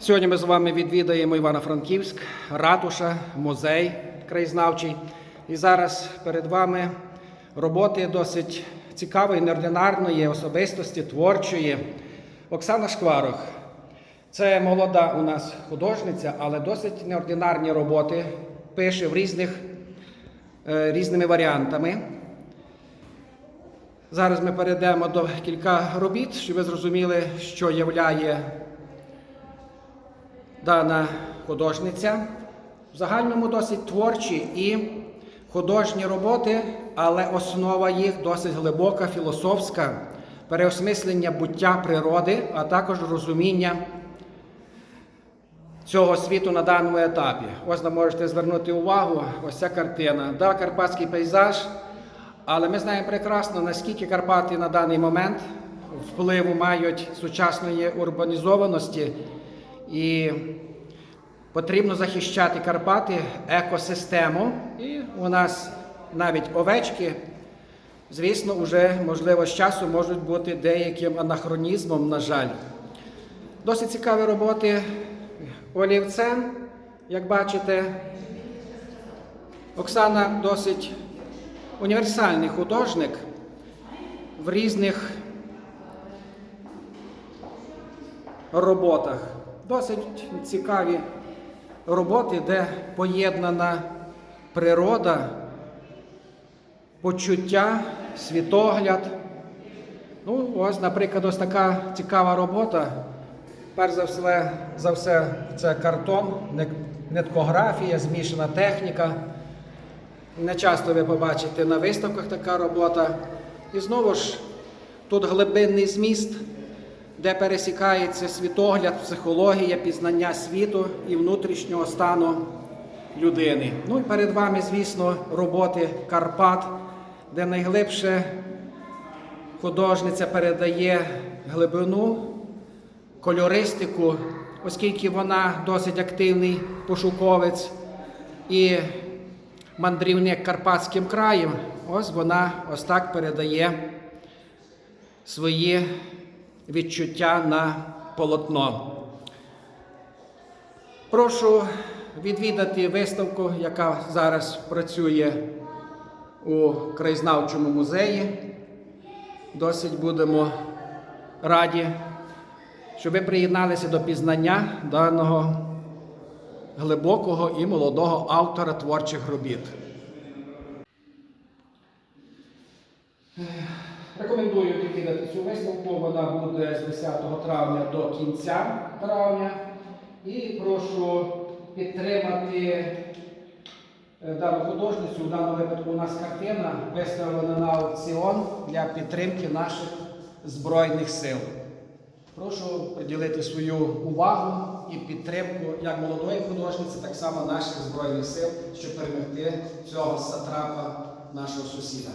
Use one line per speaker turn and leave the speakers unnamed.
Сьогодні ми з вами відвідаємо Івано-Франківськ, ратуша, музей краєзнавчий. І зараз перед вами роботи досить цікавої, неординарної особистості, творчої. Оксана Шкварох. Це молода у нас художниця, але досить неординарні роботи. Пише в різних, е, різними варіантами. Зараз ми перейдемо до кілька робіт, щоб ви зрозуміли, що являє дана художниця. В загальному досить творчі і художні роботи, але основа їх досить глибока, філософська, переосмислення буття природи, а також розуміння цього світу на даному етапі. Ось ви можете звернути увагу, ось ця картина. Да, карпатський пейзаж, але ми знаємо прекрасно, наскільки Карпати на даний момент впливу мають сучасної урбанізованості. І потрібно захищати Карпати, екосистему. І у нас навіть овечки, звісно, вже, можливо, з часу можуть бути деяким анахронізмом, на жаль. Досить цікаві роботи олівцем, як бачите. Оксана досить універсальний художник в різних роботах. Досить цікаві роботи, де поєднана природа, почуття, світогляд. Ну, ось, наприклад, ось така цікава робота. Перш за все, за все це картон, неткографія, змішана техніка. Не часто ви побачите на виставках така робота. І знову ж тут глибинний зміст, де пересікається світогляд, психологія, пізнання світу і внутрішнього стану людини. Ну і перед вами, звісно, роботи Карпат, де найглибше художниця передає глибину, кольористику, оскільки вона досить активний пошуковець і мандрівник Карпатським краєм, ось вона ось так передає свої відчуття на полотно. Прошу відвідати виставку, яка зараз працює у краєзнавчому музеї. Досить будемо раді, щоб ви приєдналися до пізнання даного глибокого і молодого автора творчих робіт. Рекомендую відвідати цю виставку. Вона буде з 10 травня до кінця травня. І прошу підтримати е, дану художницю. В даному випадку у нас картина виставлена на аукціон для підтримки наших Збройних сил. Прошу приділити свою увагу і підтримку як молодої художниці, так само наших Збройних сил, щоб перемогти цього сатрапа нашого сусіда.